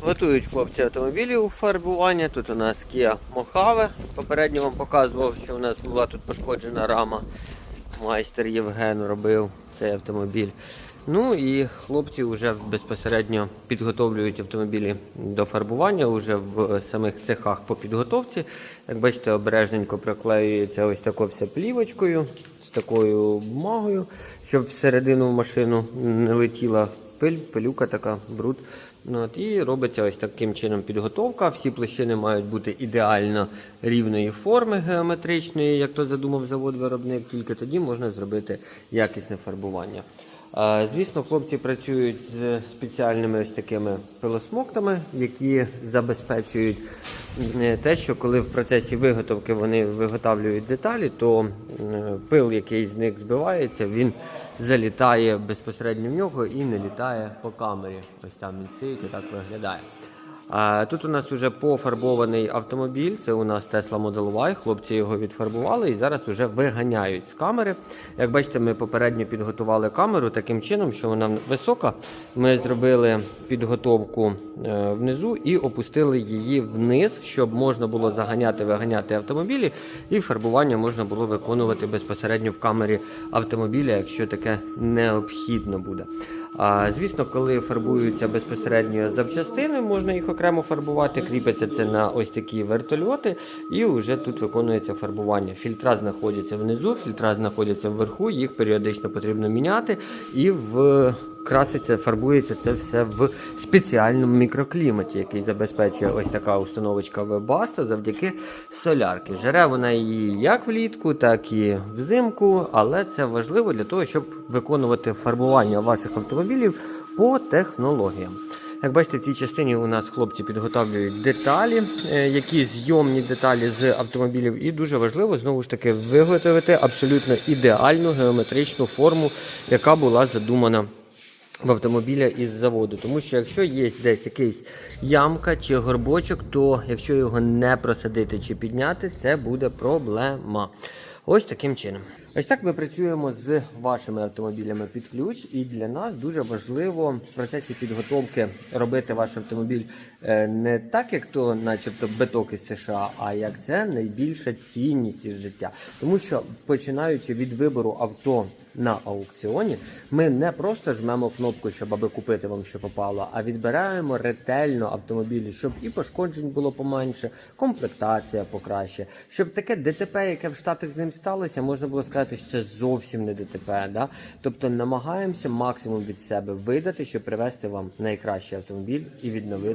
Готують хлопці автомобілі у фарбування. Тут у нас Kia Mojave. Попередньо вам показував, що у нас була тут пошкоджена рама. Майстер Євген робив цей автомобіль. Ну і хлопці вже безпосередньо підготовлюють автомобілі до фарбування вже в самих цехах по підготовці. Як бачите, обережненько приклеюється ось такою все плівочкою, з такою бумагою, щоб всередину в машину не летіла пиль, пилюка така, бруд. Ну, от, і робиться ось таким чином підготовка. Всі площини мають бути ідеально рівної форми геометричної, як то задумав завод-виробник, тільки тоді можна зробити якісне фарбування. Звісно, хлопці працюють з спеціальними ось такими пилосмоктами, які забезпечують те, що коли в процесі виготовки вони виготовлюють деталі, то пил, який з них збивається, він залітає безпосередньо в нього і не літає по камері. Ось там він стоїть і так виглядає. Тут у нас вже пофарбований автомобіль. Це у нас Tesla Model Y. Хлопці його відфарбували і зараз вже виганяють з камери. Як бачите, ми попередньо підготували камеру таким чином, що вона висока. Ми зробили підготовку е, внизу і опустили її вниз, щоб можна було заганяти, виганяти автомобілі, і фарбування можна було виконувати безпосередньо в камері автомобіля, якщо таке необхідно буде. А, звісно, коли фарбуються безпосередньо запчастини, можна їх окремо фарбувати. Кріпиться це на ось такі вертольоти, і вже тут виконується фарбування. Фільтра знаходяться внизу, фільтра знаходяться вверху, їх періодично потрібно міняти і в. Краситься, фарбується це все в спеціальному мікрокліматі, який забезпечує ось така установочка Webasto завдяки солярки. Жере вона її як влітку, так і взимку, але це важливо для того, щоб виконувати фарбування ваших автомобілів по технологіям. Як бачите, в цій частині у нас хлопці підготовлюють деталі, е, які зйомні деталі з автомобілів, і дуже важливо знову ж таки виготовити абсолютно ідеальну геометричну форму, яка була задумана в автомобіля із заводу. Тому що якщо є десь якийсь ямка чи горбочок, то якщо його не просадити чи підняти, це буде проблема. Ось таким чином. Ось так ми працюємо з вашими автомобілями під ключ, і для нас дуже важливо в процесі підготовки робити ваш автомобіль е, не так, як то, начебто, биток із США, а як це найбільша цінність із життя. Тому що починаючи від вибору авто на аукціоні, ми не просто жмемо кнопку, щоб аби купити вам що попало, а відбираємо ретельно автомобілі, щоб і пошкоджень було поменше, комплектація покраще, щоб таке ДТП, яке в Штатах з ним сталося, можна було сказати, що це зовсім не ДТП. Да? Тобто намагаємося максимум від себе видати, щоб привезти вам найкращий автомобіль і відновити.